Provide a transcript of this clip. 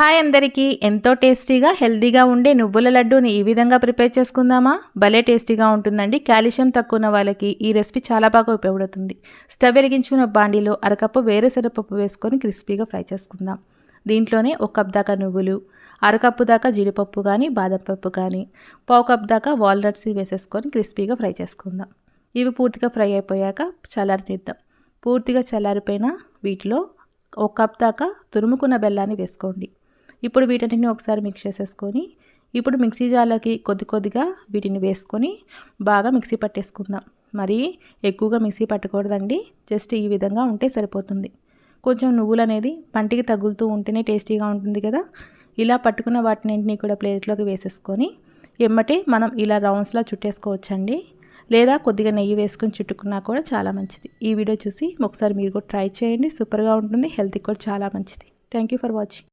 Hi అందరికీ. ఎంతో టేస్టీగా హెల్దీగా ఉండే నువ్వుల లడ్డూని ఈ విధంగా ప్రిపేర్ చేసుకుందామా? భలే టేస్టీగా ఉంటుందండి. కాల్షియం తక్కువ ఉన్న వాళ్ళకి ఈ రెసిపీ చాలా బాగా ఉపయోగపడుతుంది. స్టవ్ వెలిగించుకున్న బాండీలో అరకప్పు వేరుశనగపప్పు వేసుకొని క్రిస్పీగా ఫ్రై చేసుకుందాం. దీంట్లోనే ఒక కప్ దాకా నువ్వులు అరకప్పు దాకా జీడిపప్పు కానీ బాదం పప్పు కానీ పావు కప్ దాకా వాల్నట్స్ వేసేసుకొని క్రిస్పీగా ఫ్రై చేసుకుందాం. ఇవి పూర్తిగా ఫ్రై అయిపోయాక చల్లారనిద్దాం. పూర్తిగా చల్లారిపోయిన వీటిలో ఒక కప్ దాకా తురుముకున్న బెల్లాన్ని వేసుకోండి. ఇప్పుడు వీటన్నిటిని ఒకసారి మిక్స్ చేసేసుకొని ఇప్పుడు మిక్సీ జార్లోకి కొద్ది కొద్దిగా వీటిని వేసుకొని బాగా మిక్సీ పట్టేసుకుందాం. మరి ఎక్కువగా మిక్సీ పట్టకూడదండి జస్ట్ ఈ విధంగా ఉంటే సరిపోతుంది. కొంచెం నువ్వులు అనేది పంటికి తగులుతూ ఉంటేనే టేస్టీగా ఉంటుంది కదా. ఇలా పట్టుకున్న వాటినింటినీ కూడా ప్లేట్లోకి వేసేసుకొని ఎమ్మటే మనం ఇలా రౌండ్స్లా చుట్టేసుకోవచ్చండి. లేదా కొద్దిగా నెయ్యి వేసుకొని చుట్టుకున్నా కూడా చాలా మంచిది. ఈ వీడియో చూసి ఒకసారి మీరు కూడా ట్రై చేయండి. సూపర్గా ఉంటుంది హెల్త్కి కూడా చాలా మంచిది. Thank you for watching